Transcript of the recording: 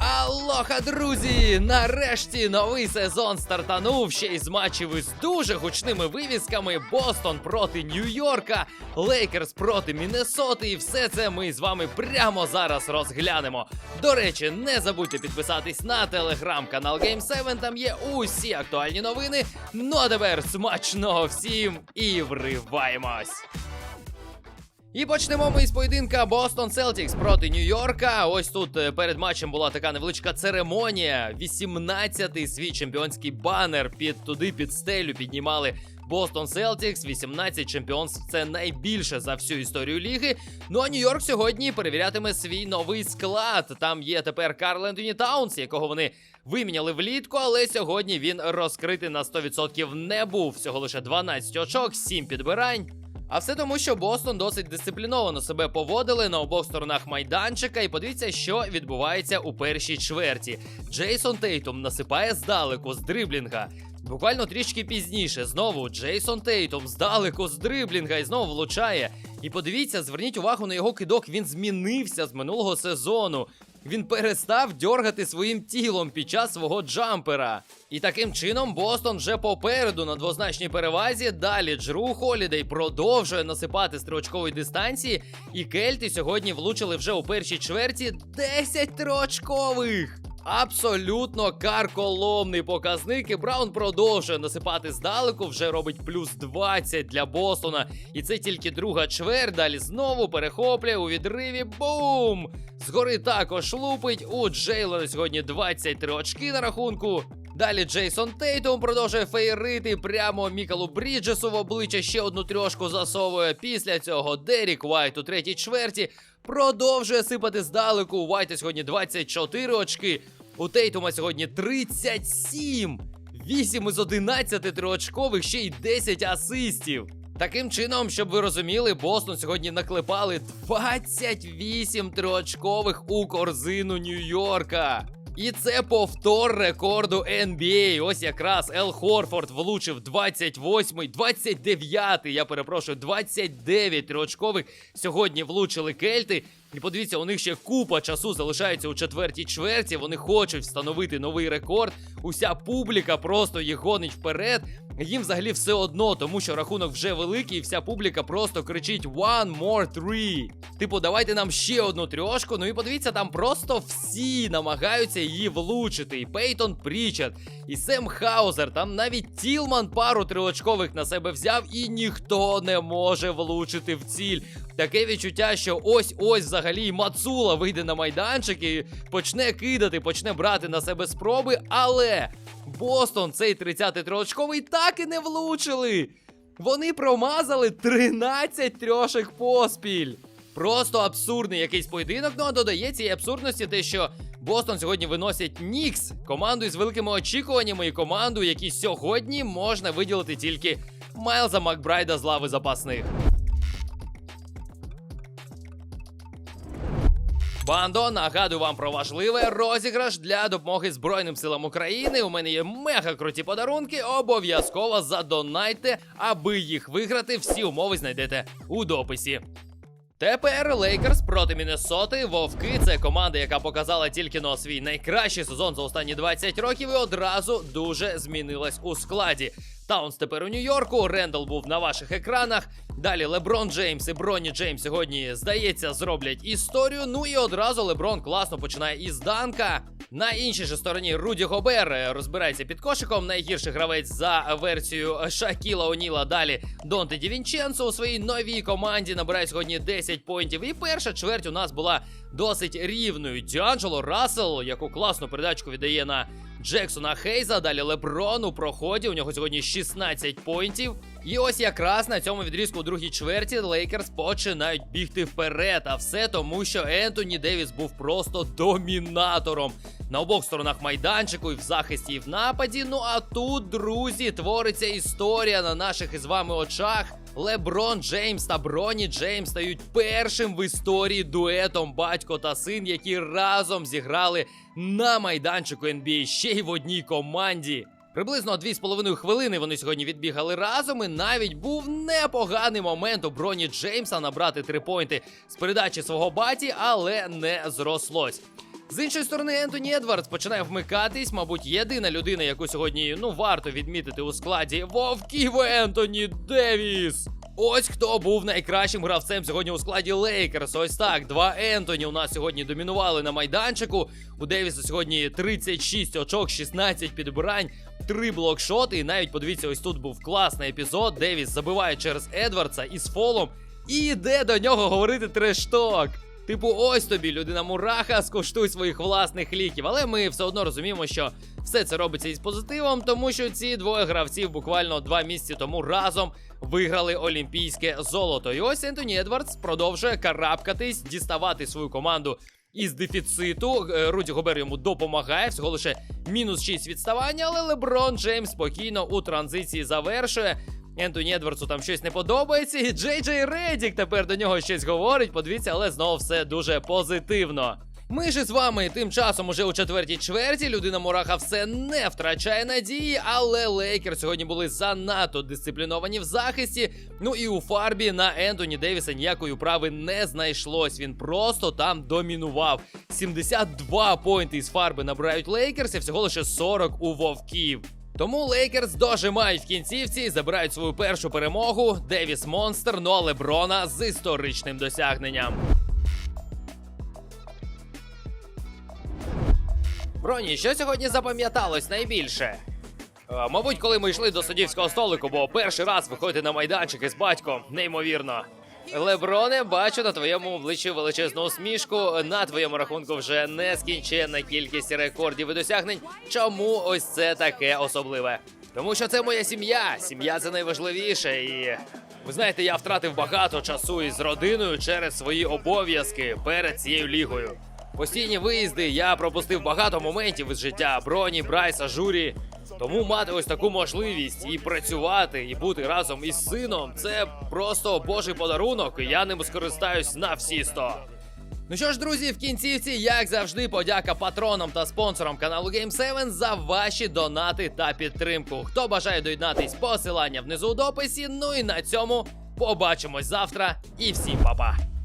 Алоха, друзі! Нарешті новий сезон стартанув ще й з матчів із дуже гучними вивісками: Бостон проти Нью-Йорка, Лейкерс проти Міннесоти. І все це ми з вами прямо зараз розглянемо. До речі, не забудьте підписатись на телеграм-канал Game 7, Там є усі актуальні новини. Ну а тепер смачного всім і вриваємось! І почнемо ми із поєдинка Бостон Селтікс проти Нью-Йорка. Ось тут е, перед матчем була така невеличка церемонія. 18-й свій чемпіонський банер під туди під стелю піднімали. Бостон Селтікс, 18 чемпіонств це найбільше за всю історію ліги. Ну а Нью-Йорк сьогодні перевірятиме свій новий склад. Там є тепер Карл Ентоні Таунс, якого вони виміняли влітку, але сьогодні він розкритий на 100% не був. Всього лише 12 очок, 7 підбирань. А все тому, що Бостон досить дисципліновано себе поводили на обох сторонах майданчика. І подивіться, що відбувається у першій чверті. Джейсон Тейтум насипає здалеку з дриблінга. Буквально трішки пізніше знову Джейсон Тейтум здалеку з дриблінга і знову влучає. І подивіться, зверніть увагу на його кидок. Він змінився з минулого сезону. Він перестав дьоргати своїм тілом під час свого джампера. І таким чином Бостон вже попереду на двозначній перевазі. Далі Джру Холідей продовжує насипати строчкової дистанції. І Кельти сьогодні влучили вже у першій чверті 10 троочкових. Абсолютно карколомний показник. І Браун продовжує насипати здалеку, вже робить плюс 20 для Бостона. І це тільки друга чверть. Далі знову перехоплює у відриві. Бум! Згори також лупить. У Джейлора сьогодні 23 очки на рахунку. Далі Джейсон Тейтум продовжує фейрити прямо Мікалу Бріджесу в обличчя ще одну трьошку засовує. Після цього Дерік Вайт у третій чверті продовжує сипати здалеку. У Вайта сьогодні 24 очки. У Тейтума сьогодні 37. 8 із 11 триочкових, ще й 10 асистів. Таким чином, щоб ви розуміли, Бостон сьогодні наклепали 28 триочкових у корзину Нью-Йорка. І це повтор рекорду NBA. Ось якраз Ел Хорфорд влучив 28-й, 29-й, я перепрошую, 29 рочкових. Сьогодні влучили кельти. І подивіться, у них ще купа часу залишається у четвертій чверті. Вони хочуть встановити новий рекорд. Уся публіка просто їх гонить вперед. Їм взагалі все одно, тому що рахунок вже великий, і вся публіка просто кричить One more three. Типу, давайте нам ще одну трьошку. Ну і подивіться, там просто всі намагаються її влучити. І Пейтон Прічард, і Сем Хаузер, там навіть Тілман пару трьохочкових на себе взяв, і ніхто не може влучити в ціль. Таке відчуття, що ось-ось взагалі Мацула вийде на майданчик і почне кидати, почне брати на себе спроби, але Бостон цей 33-очковий так і не влучили. Вони промазали 13 трьошек поспіль. Просто абсурдний якийсь поєдинок. Ну а додає цієї абсурдності те, що Бостон сьогодні виносять Нікс, команду із великими очікуваннями і команду, які сьогодні можна виділити тільки Майлза Макбрайда з лави запасних. Бандо, нагадую вам про важливий розіграш для допомоги Збройним силам України. У мене є мега круті подарунки. Обов'язково задонайте, аби їх виграти. Всі умови знайдете у дописі. Тепер Лейкерс проти Міннесоти. Вовки це команда, яка показала тільки но свій найкращий сезон за останні 20 років і одразу дуже змінилась у складі. Таунс тепер у Нью-Йорку. Рендал був на ваших екранах. Далі Леброн Джеймс і Бронні Джеймс сьогодні, здається, зроблять історію. Ну і одразу Леброн класно починає із данка. На іншій же стороні Руді Гобер е, розбирається під кошиком. Найгірший гравець за версією Шакіла Оніла. Далі Донте Дівінченцо у своїй новій команді набирає сьогодні 10 поінтів. І перша чверть у нас була досить рівною. Діанджело Рассел, яку класну передачку віддає на Джексона Хейза. Далі Леброн у проході. У нього сьогодні 16 поінтів. І ось якраз на цьому відрізку у другій чверті Лейкерс починають бігти вперед. А все тому, що Ентоні Девіс був просто домінатором на обох сторонах майданчику, і в захисті, і в нападі. Ну а тут, друзі, твориться історія на наших із вами очах. Леброн Джеймс та Броні Джеймс стають першим в історії дуетом батько та син, які разом зіграли на майданчику NBA ще й в одній команді. Приблизно 2,5 хвилини вони сьогодні відбігали разом, і навіть був непоганий момент у броні Джеймса набрати три пойнти з передачі свого баті, але не зрослось. З іншої сторони, Ентоні Едвардс починає вмикатись. Мабуть, єдина людина, яку сьогодні ну варто відмітити у складі вовків Ентоні Девіс. Ось хто був найкращим гравцем сьогодні у складі Лейкерс. Ось так. Два Ентоні у нас сьогодні домінували на майданчику. У Девіса сьогодні 36 очок, 16 підбирань, 3 блокшоти. І навіть подивіться, ось тут був класний епізод. Девіс забиває через Едвардса із фолом і йде до нього говорити трешток. Типу, ось тобі, людина мураха, скуштуй своїх власних ліків. Але ми все одно розуміємо, що все це робиться із позитивом, тому що ці двоє гравців буквально два місяці тому разом виграли олімпійське золото. І ось Ентоні Едвардс продовжує карабкатись, діставати свою команду із дефіциту. Е, Руді Гобер йому допомагає, всього лише мінус 6 відставання, але Леброн Джеймс спокійно у транзиції завершує. Ентоні Едвардсу там щось не подобається, і Джей Джей Редік тепер до нього щось говорить. Подивіться, але знову все дуже позитивно. Ми ж з вами тим часом уже у четвертій чверті. Людина Мураха все не втрачає надії, але Лейкер сьогодні були занадто дисципліновані в захисті. Ну і у фарбі на Ентоні Девіса ніякої управи не знайшлось. Він просто там домінував. 72 поінти із фарби набирають Лейкерс і всього лише 40 у вовків. Тому Лейкерс дожимають в кінцівці і забирають свою першу перемогу. Девіс Монстер, ну а Леброна з історичним досягненням. Броні, що сьогодні запам'яталось найбільше? Е, мабуть, коли ми йшли до суддівського столику, бо перший раз виходити на майданчик із батьком, неймовірно. Леброне, бачу на твоєму обличчі величезну усмішку. На твоєму рахунку вже нескінченна кількість рекордів і досягнень. Чому ось це таке особливе? Тому що це моя сім'я. Сім'я це найважливіше. І ви знаєте, я втратив багато часу із родиною через свої обов'язки перед цією лігою. Постійні виїзди, я пропустив багато моментів із життя Броні, Брайса, Журі. Тому мати ось таку можливість і працювати, і бути разом із сином це просто божий подарунок, і я ним скористаюсь на всі сто. Ну що ж, друзі, в кінцівці, як завжди, подяка патронам та спонсорам каналу Game7 за ваші донати та підтримку. Хто бажає доєднатись, посилання внизу у дописі. Ну і на цьому побачимось завтра. І всім па-па!